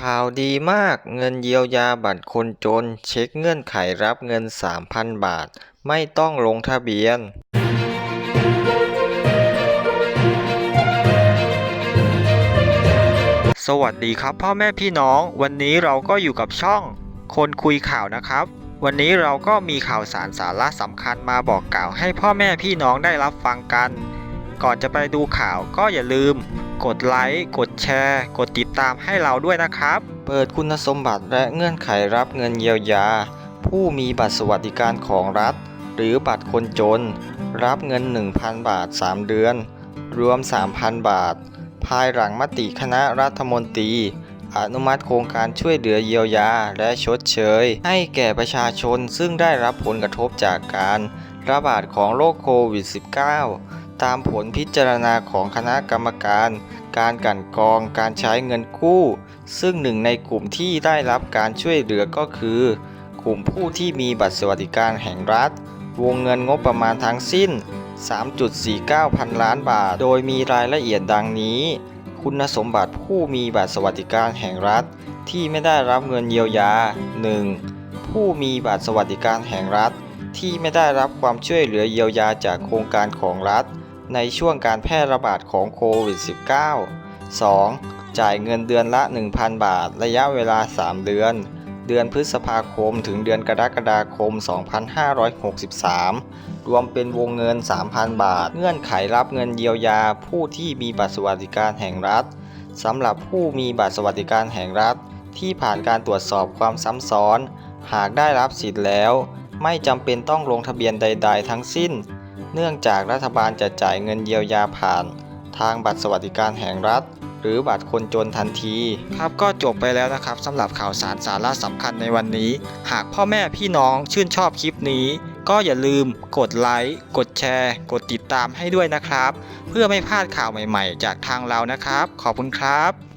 ข่าวดีมากเงินเยียวยาบัตรคนจน เช็คเงื่อนไขรับเงิน 3,000 บาท ไม่ต้องลงทะเบียน สวัสดีครับพ่อแม่พี่น้อง วันนี้เราก็อยู่กับช่อง คนคุยข่าวนะครับ วันนี้เราก็มีข่าวสารสาระสำคัญมาบอกกล่าวให้พ่อแม่พี่น้องได้รับฟังกัน ก่อนจะไปดูข่าวก็อย่าลืม กดไลค์ กดแชร์ กดติดตามให้เราด้วยนะครับ เปิดคุณสมบัติและเงื่อนไขรับเงินเยียวยา ผู้มีบัตรสวัสดิการของรัฐ หรือบัตรคนจน รับเงิน 1,000 บาท 3 เดือน รวม 3,000 บาท ภายหลังมติคณะรัฐมนตรีอนุมัติโครงการช่วยเหลือเยียวยาและชดเชย ให้แก่ประชาชนซึ่งได้รับผลกระทบจากการระบาดของโรคโควิด -19 ตามผลพิจารณาของคณะกรรมการ การกันกองการใช้เงินกู้ ซึ่งหนึ่งในกลุ่มที่ได้รับการช่วยเหลือก็คือ กลุ่มผู้ที่มีบัตรสวัสดิการแห่งรัฐ วงเงินงบประมาณทั้งสิ้น 3.49 พันล้านบาท โดยมีรายละเอียดดังนี้ คุณสมบัติผู้มีบัตรสวัสดิการแห่งรัฐ ที่ไม่ได้รับเงินเยียวยา 1. ผู้มีบัตรสวัสดิการแห่งรัฐที่ไม่ได้รับความช่วยเหลือเยียวยาจากโครงการของรัฐ ในช่วงการแพร่ระบาดของโควิด -19 2. จ่ายเงินเดือนละ 1,000 บาท ระยะเวลา 3 เดือน เดือนพฤษภาคมถึงเดือนกรกฎาคม 2563 รวมเป็นวงเงิน 3,000 บาท เงื่อนไขรับเงินเยียวยาผู้ที่มีบัตรสวัสดิการแห่งรัฐสำหรับผู้มีบัตรสวัสดิการแห่งรัฐ ที่ผ่านการตรวจสอบความซ้ำซ้อน หากได้รับสิทธิ์แล้ว ไม่จำเป็นต้องลงทะเบียนใด ๆ ทั้งสิ้น เนื่องจากรัฐบาลจะจ่ายเงินเยียวยาผ่าน ทางบัตรสวัสดิการแห่งรัฐ หรือบัตรคนจนทันที ครับก็จบไปแล้วนะครับสำหรับข่าวสารสาระสำคัญในวันนี้ หากพ่อแม่พี่น้องชื่นชอบคลิปนี้ ก็อย่าลืมกดไลค์กดแชร์ กดติดตามให้ด้วยนะครับ เพื่อไม่พลาดข่าวใหม่ ๆ จากทางเรานะครับ ขอบคุณครับ